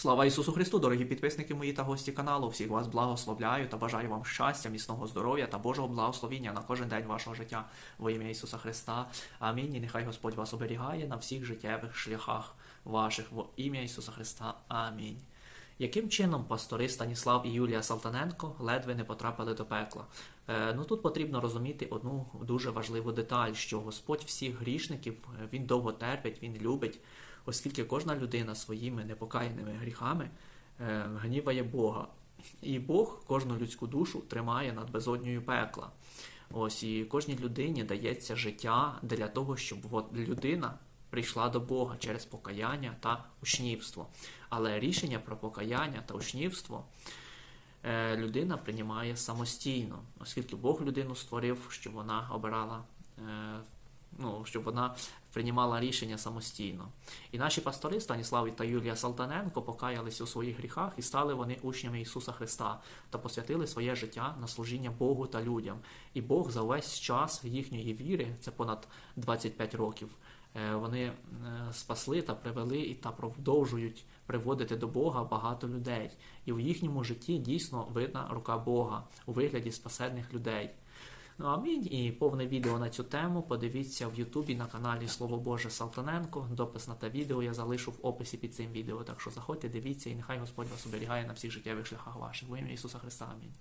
Слава Ісусу Христу, дорогі підписники мої та гості каналу. Всіх вас благословляю та бажаю вам щастя, міцного здоров'я та Божого благословіння на кожен день вашого життя во ім'я Ісуса Христа. Амінь. І нехай Господь вас оберігає на всіх життєвих шляхах ваших во ім'я Ісуса Христа. Амінь. Яким чином пастори Станіслав і Юлія Салтаненко ледве не потрапили до пекла? Е, ну тут потрібно розуміти одну дуже важливу деталь, що Господь всіх грішників е, він довго терпить, він любить, оскільки кожна людина своїми непокаяними гріхами е, гніває Бога. І Бог кожну людську душу тримає над безодньою пекла. Ось і кожній людині дається життя для того, щоб от людина прийшла до Бога через покаяння та учнівство. Але рішення про покаяння та учнівство е, людина приймає самостійно, оскільки Бог людину створив, щоб вона обирала, е, ну, щоб вона приймала рішення самостійно. І наші пастори Станіслав та Юлія Салтаненко покаялися у своїх гріхах і стали вони учнями Ісуса Христа та посвятили своє життя на служіння Богу та людям. І Бог за весь час їхньої віри, це понад 25 років, е, вони е, спасли та привели і та продовжують приводити до Бога багато людей. І в їхньому житті дійсно видна рука Бога у вигляді спасенних людей. Ну амінь. І повне відео на цю тему подивіться в Ютубі на каналі Слово Боже Салтаненко. Допис на те відео я залишу в описі під цим відео. Так що заходьте, дивіться, і нехай Господь вас оберігає на всіх життєвих шляхах ваших. Во ім'я Ісуса Христа. Амінь.